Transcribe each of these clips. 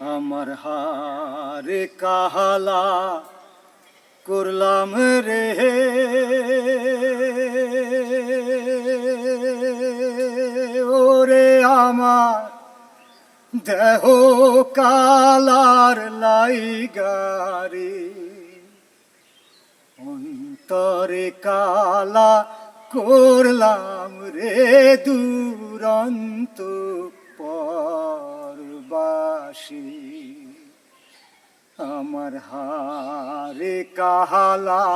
আমার হারে কাহালা করলাম রে ওরে আমার দেহ কালার লাইগারে অন্তরে কালা করলাম রে দুরন্ত পরবাসী আমার হারে কাহালা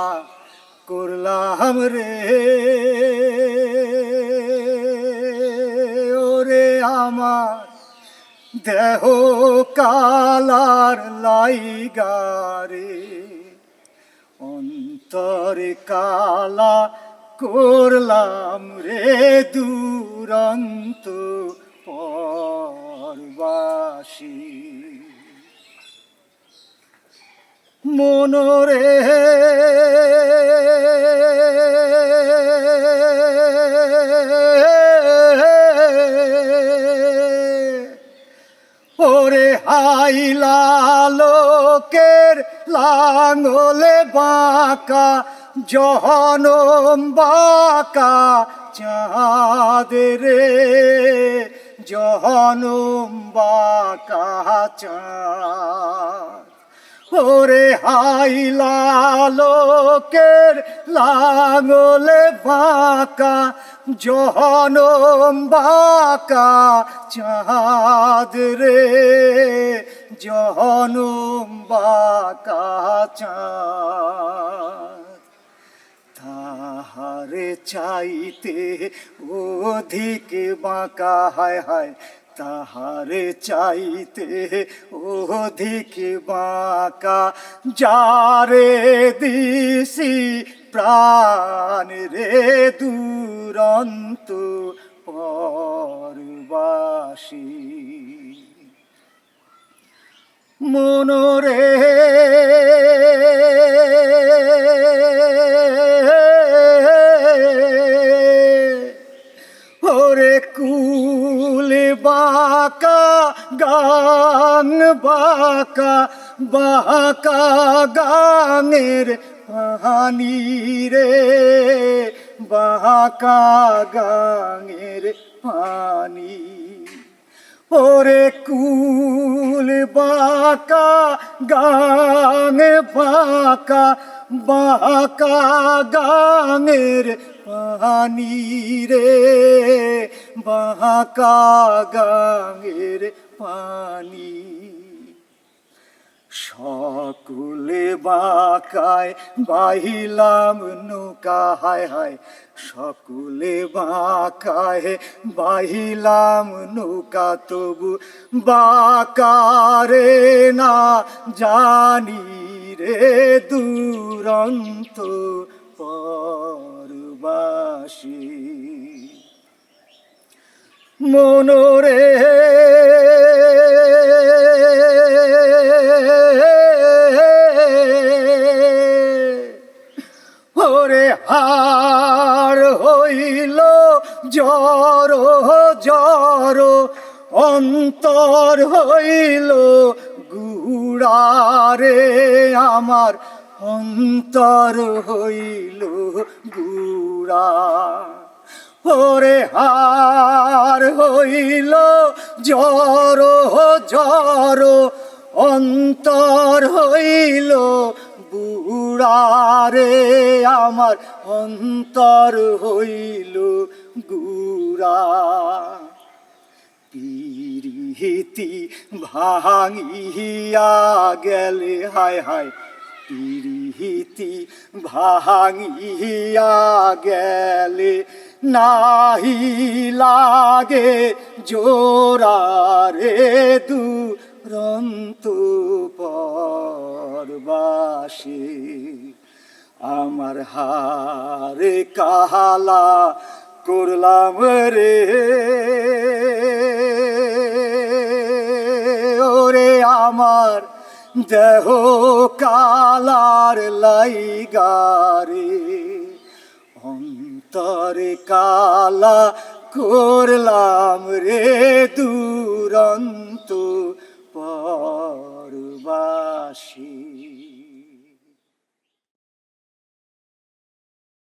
করলাম রে। ওরে আমার দেহ কালার লাইগারে অন্তরে কালা করলাম রে দুরন্ত পরবাসী। মনরে। ওরে হাইলা লোকের লাঙ্গলে বাঁকা জহনম বাঁকা চাঁদ রে। জহনম বাঁকা চাঁদ। ওরে হাইলা লোকের লাঙলে বাঁকা, জহনম বাঁকা চাঁদ রে, জহনম বাঁকা চাঁদ। তাহারে চাইতে অধিক বাঁকা, হায় হায় তাহারে চাইতে অধিক বাঁকা যারে দিছি প্রাণ রে দুরন্ত পরবাসী। মনরে বাঁকা গান, বাঁকা বাঁকা গানের পানি রে, বাঁকা গানের পানি। ওরে কুল বাঁকা গান, বাঁকা বাঁকা গানের পানি রে বাঁকা গানের পানি। সকলে বাঁকায়, বাহিলাম নৌকা, হায় হায়। সকলে বাঁকায়, বাহিলাম নৌকা, তবু বাঁকারে না জানি। রে দুরন্ত পরবাসী। মনোরে ওরে হার হইল জর জর অন্তর হইল আমার অন্তর হইল গুড়া। ওরে হার হইল জর জর অন্তর হইল বুড়ারে আমার অন্তর হইল গুড়া। পিরিহিতি ভাঙিয়া গেলে, হায় হায় পিরিহিতি ভাঙিয়া গেলে নাহি লাগে জোরারে দুরন্ত পরবাসী। আমার হারে কাহালা করলাম রে ওরে আমার দেহ কালার লাইগারে। অন্তরে কালা করলাম রে দুরন্ত।